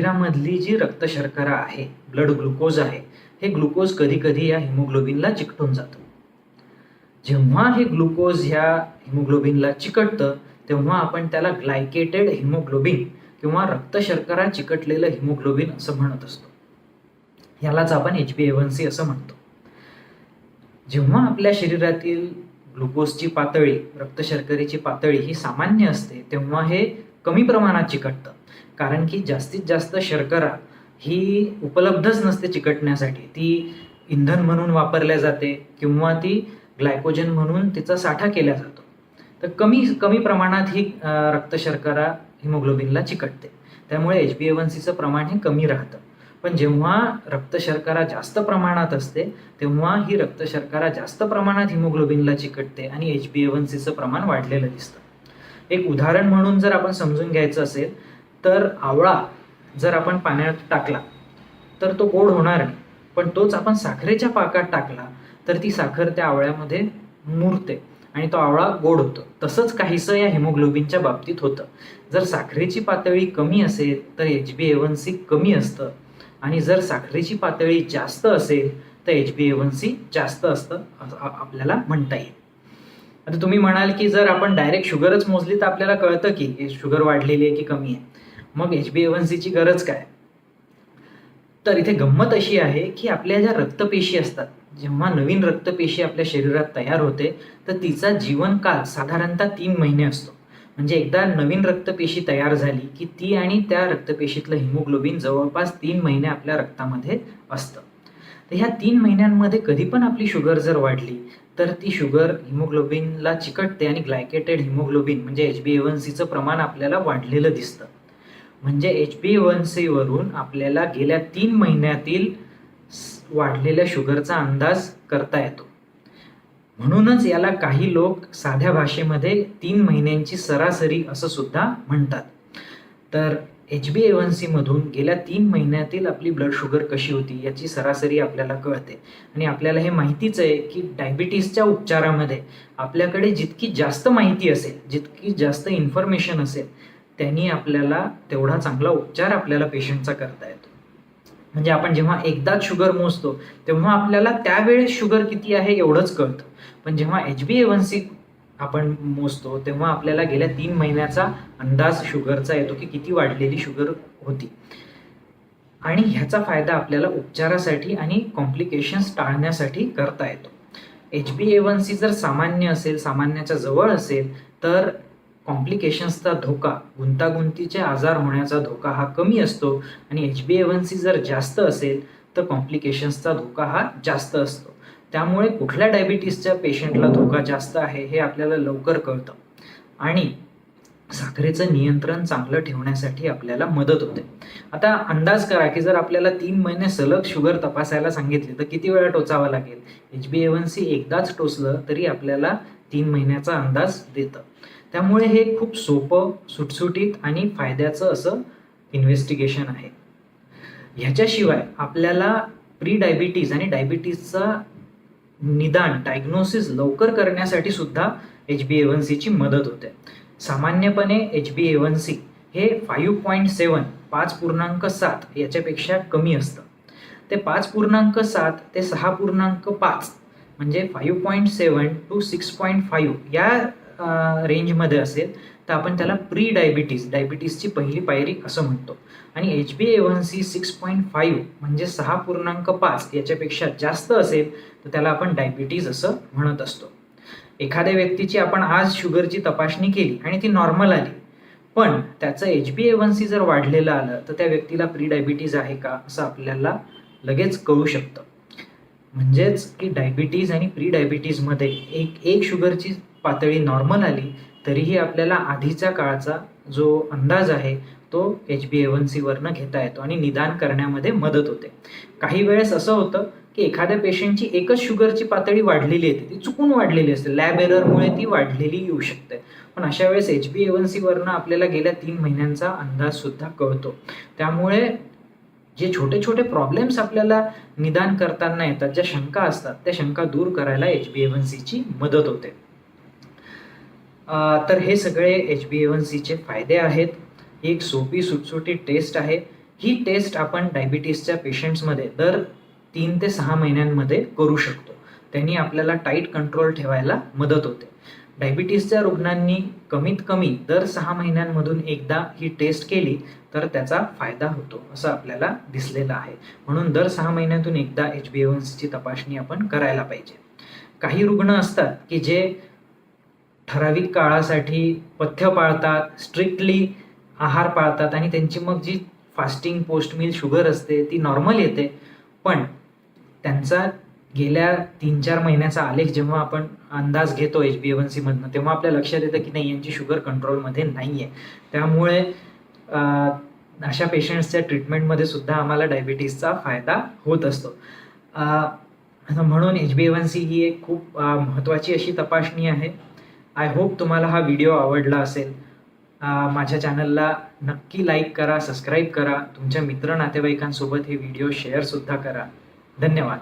शरीरामधली जी रक्तशर्करा आहे blood glucose आहे हे ग्लुकोज कधी कधी या हिमोग्लोबिनला चिकटून जातं. जेव्हा हे ग्लुकोज ह्या हिमोग्लोबिनला चिकटतं तेव्हा आपण त्याला ग्लायकेटेड हिमोग्लोबिन किंवा रक्तशर्करा चिकटलेलं हिमोग्लोबिन असं म्हणत असतो. यालाच आपण एच बी एवन सी असं म्हणतो. जेव्हा आपल्या शरीरातील ग्लुकोजची पातळी रक्तशर्करेची पातळी ही सामान्य असते तेव्हा हे कमी प्रमाणात चिकटतं. कारण की जास्तीत जास्त शर्करा ही उपलब्धच नसते चिकटण्यासाठी. ती इंधन म्हणून वापरल्या जाते किंवा ती ग्लायकोजन म्हणून तिचा साठा केला जातो. तर कमी कमी प्रमाणात ही रक्त रक्तशर्करा हिमोग्लोबिनला चिकटते. त्यामुळे एच बी एवन सीचं प्रमाण हे कमी राहतं. पण जेव्हा रक्त शर्करा जास्त प्रमाणात असते तेव्हा ही रक्त शर्करा जास्त प्रमाणात हिमोग्लोबिनला चिकटते आणि एच बी एवन सीचं प्रमाण वाढलेलं दिसतं. एक उदाहरण म्हणून जर आपण समजून घ्यायचं असेल तर आवळा जर आपण पाण्यात टाकला तर तो गोड होणार नाही. पण तोच आपण साखरेच्या पाकात टाकला तर ती साखर त्या आवळ्यामध्ये मुरते आणि तो आवळा गोड होतो. तसंच काहीसं या हिमोग्लोबिनच्या बाबतीत होतं. जर साखरेची पातळी कमी असेल तर एच बी एवन सी कमी असतं. आणि जर साखरेची पातळी जास्त असेल तर एच बी एवन सी जास्त असतं आपल्याला म्हणता येईल. आता तुम्ही म्हणाल की जर आपण डायरेक्ट शुगरच मोजली तर आपल्याला कळतं की शुगर वाढलेली आहे की कमी आहे. मग एच बी एवन सीची गरज काय? तर इथे गंमत अशी आहे की आपल्या ज्या रक्तपेशी असतात जेव्हा नवीन रक्तपेशी आपल्या शरीरात तयार होते तर तिचा जीवनकाल साधारणतः तीन महिने असतो. म्हणजे एकदा नवीन रक्तपेशी तयार झाली की ती आणि त्या रक्तपेशीतलं हिमोग्लोबिन जवळपास तीन महिने आपल्या रक्तामध्ये असतं. तर ह्या तीन महिन्यांमध्ये कधी पण आपली शुगर जर वाढली तर ती शुगर हिमोग्लोबिनला चिकटते आणि ग्लायकेटेड हिमोग्लोबिन म्हणजे एच बी एवन सीचं प्रमाण आपल्याला वाढलेलं दिसतं. म्हणजे एच बी एवन सीवरून आपल्याला गेल्या तीन महिन्यातील वाढलेल्या शुगरचा अंदाज करता येतो. म्हणूनच याला काही लोक साध्या भाषेमध्ये तीन महिन्यांची सरासरी असं सुद्धा म्हणतात. तर एच बी एवन सीमधून गेल्या तीन महिन्यातील आपली ब्लड शुगर कशी होती याची सरासरी आपल्याला कळते. आणि आपल्याला हे माहितीच आहे की डायबिटीसच्या उपचारामध्ये आपल्याकडे जितकी जास्त माहिती असेल जितकी जास्त इन्फॉर्मेशन असेल त्यांनी आपल्याला तेवढा चांगला उपचार आपल्याला पेशंटचा करता येतो. म्हणजे आपण जेव्हा एकदाच शुगर मोजतो तेव्हा आपल्याला त्यावेळेस शुगर किती आहे एवढंच कळतं. पण जेव्हा एच बी एवन सी आपण मोजतो तेव्हा आपल्याला गेल्या तीन महिन्याचा अंदाज शुगरचा येतो की किती वाढलेली शुगर होती. आणि ह्याचा फायदा आपल्याला उपचारासाठी आणि कॉम्प्लिकेशन्स टाळण्यासाठी करता येतो. एच बी एवन सी जर सामान्य असेल सामान्याच्या जवळ असेल तर कॉम्प्लिकेशन्सचा धोका गुंतागुंतीचे आजार होण्याचा धोका हा कमी असतो. आणि एच बी एवन सी जर जास्त असेल तर कॉम्प्लिकेशन्सचा धोका हा जास्त असतो. त्यामुळे कुठल्या डायबिटीसच्या पेशंटला धोका जास्त आहे हे आपल्याला लवकर कळतं. आणि साखरेचं नियंत्रण चांगलं ठेवण्यासाठी आपल्याला मदत होते. आता अंदाज करा की जर आपल्याला तीन महिने सलग शुगर तपासायला सांगितली तर किती वेळा टोचावा लागेल? एच बी एवन सी एकदाच टोचलं तरी आपल्याला तीन महिन्याचा अंदाज देतं. त्यामुळे हे खूप सोपं सुटसुटीत आणि फायद्याचं असं इन्व्हेस्टिगेशन आहे. ह्याच्याशिवाय आपल्याला प्री डायबिटीज आणि डायबिटीजचा निदान डायग्नोसिस लवकर करण्यासाठी सुद्धा एच बी एवन सीची मदत होते. सामान्यपणे H B A one C हे फाईव्ह पॉईंट सेवन पाच पूर्णांक सात याच्यापेक्षा कमी असतं. ते पाच पूर्णांक सात ते सहा पूर्णांक पाच म्हणजे five point seven two six point five या रेंजमध्ये असेल तर आपण त्याला प्री डायबिटीज डायबिटीसची पहिली पायरी असं म्हणतो. आणि H B A one C six point five म्हणजे सहा पूर्णांक पाच याच्यापेक्षा जास्त असेल तर त्याला आपण डायबिटीज असं म्हणत असतो. एखाद्या व्यक्तीची आपण आज शुगरची तपासणी केली आणि ती नॉर्मल आली पण त्याचं एच बी एवन सी जर वाढलेलं आलं तर त्या व्यक्तीला प्री डायबिटीज आहे का असं आपल्याला लगेच कळू शकतं. म्हणजेच की डायबिटीज आणि प्री डायबिटीजमध्ये एक एक शुगरची पातळी नॉर्मल आली तरीही आपल्याला आधीच्या काळाचा जो अंदाज आहे तो एच बी एवन सीवरनं घेता येतो आणि निदान करण्यामध्ये मदत होते. काही वेळेस असं होतं की एखाद्या पेशंटची एकच शुगरची पातळी वाढलेली येते ती चुकून वाढलेली असते. लॅब एररमुळे ती वाढलेली येऊ शकते. पण अशा वेळेस एच बी एवन सीवरनं आपल्याला गेल्या तीन महिन्यांचा अंदाज सुद्धा कळतो. त्यामुळे जे छोटे छोटे प्रॉब्लेम्स आपल्याला निदान करताना येतात ज्या शंका असतात त्या शंका दूर करायला एच बी एवन सीची मदत होते. तर हे सगळे एच बी एवन सीचे फायदे आहेत. ही एक सोपी सुटसुटी टेस्ट आहे. ही टेस्ट आपण डायबिटीसच्या पेशंट्समध्ये दर तीन ते सहा महिन्यांमध्ये करू शकतो. त्यांनी आपल्याला टाईट कंट्रोल ठेवायला मदत होते. डायबिटीसच्या रुग्णांनी कमीत कमी दर सहा महिन्यांमधून एकदा ही टेस्ट केली तर त्याचा फायदा होतो असं आपल्याला दिसलेलं आहे. म्हणून दर सहा महिन्यातून एकदा एच बी ची तपासणी आपण करायला पाहिजे. काही रुग्ण असतात की जे ठराविक काळासाठी पथ्य पाळतात स्ट्रिक्टली आहार पाळतात आणि त्यांची मग जी फास्टिंग पोस्ट मील शुगर असते ती नॉर्मल येते. पण त्यांचा गेल्या तीन चार महिन्याचा आलेख जेव्हा आपण अंदाज घेतो एच बी एवन सीमधनं तेव्हा आपल्या लक्षात येतं की नाही यांची शुगर कंट्रोलमध्ये नाही आहे त्यामुळे अशा पेशंट्सच्या ट्रीटमेंटमध्ये सुद्धा आम्हाला डायबिटीसचा फायदा होत असतो. म्हणून H B A one C ही एक खूप महत्त्वाची अशी तपासणी आहे. आय होप तुम्हाला हा व्हिडिओ आवडला असेल. माझ्या चॅनलला नक्की लाईक करा सबस्क्राईब करा. तुमच्या मित्र नातेवाईकांसोबत हे व्हिडिओ शेअरसुद्धा करा. धन्यवाद.